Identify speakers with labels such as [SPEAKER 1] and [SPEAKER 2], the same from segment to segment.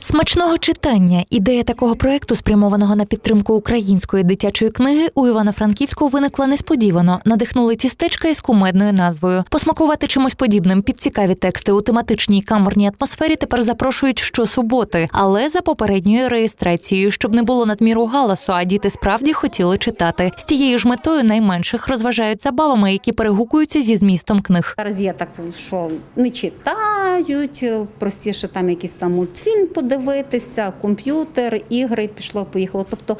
[SPEAKER 1] Смачного читання. Ідея такого проекту, спрямованого на підтримку української дитячої книги, у Івано-Франківську виникла несподівано. Надихнули тістечка із кумедною назвою. Посмакувати чимось подібним під цікаві тексти у тематичній камерній атмосфері тепер запрошують щосуботи, але за попередньою реєстрацією, щоб не було надміру галасу, а діти справді хотіли читати. З тією ж метою найменших розважають забавами, які перегукуються зі змістом книг.
[SPEAKER 2] Зараз є так, що не читають, простіше там якийсь там мультфільм подивитися, комп'ютер, ігри, пішло, поїхало. Тобто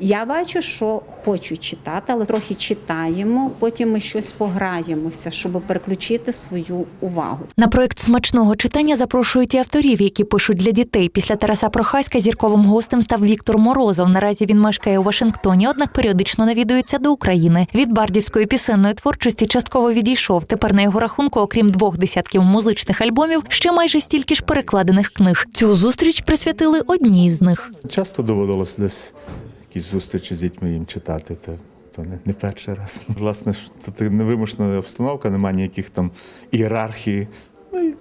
[SPEAKER 2] я бачу, що хочу читати, але трохи читаємо, потім ми щось пограємося, щоб переключити свою увагу.
[SPEAKER 1] На проект смачного читання запрошують і авторів, які пишуть для дітей. Після Тараса Прохаська зірковим гостем став Віктор Морозов. Наразі він мешкає у Вашингтоні, однак періодично навідується до України. Від бардівської пісенної творчості частково відійшов. Тепер на його рахунку, окрім двох десятків музичних альбомів, ще майже стільки ж перекладених книг. Цю зустріч присвятили одній з них.
[SPEAKER 3] Часто доводилось десь якісь зустрічі з дітьми їм читати. То, то не, не перший раз. Власне, тут невимушена обстановка, немає ніяких там ієрархії. Ну,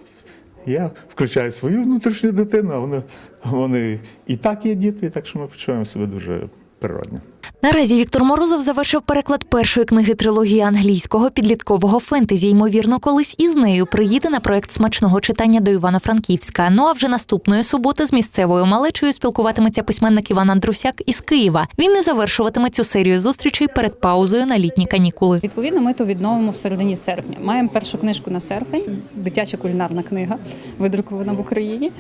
[SPEAKER 3] я включаю свою внутрішню дитину, а вони, вони і так є діти, так що ми почуваємо себе дуже природно.
[SPEAKER 1] Наразі Віктор Морозов завершив переклад першої книги трилогії англійського підліткового фентезі. Ймовірно, колись із нею приїде на проект смачного читання до Івано-Франківська. Ну а вже наступної суботи з місцевою малечою спілкуватиметься письменник Іван Андрусяк із Києва. Він не завершуватиме цю серію зустрічей перед паузою на літні канікули.
[SPEAKER 4] Відповідно, ми то відновимо в середині серпня. Маємо першу книжку на серпень, дитяча кулінарна книга, видрукована в Україні.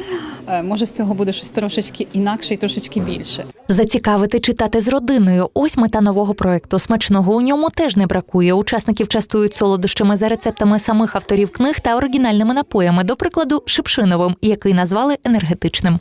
[SPEAKER 4] Е, Може, з цього буде щось трошечки інакше і трошечки більше.
[SPEAKER 1] Зацікавити читати з родиною. Ось мета нового проекту. Смачного у ньому теж не бракує. Учасників частують солодощами за рецептами самих авторів книг та оригінальними напоями, до прикладу, шипшиновим, який назвали енергетичним.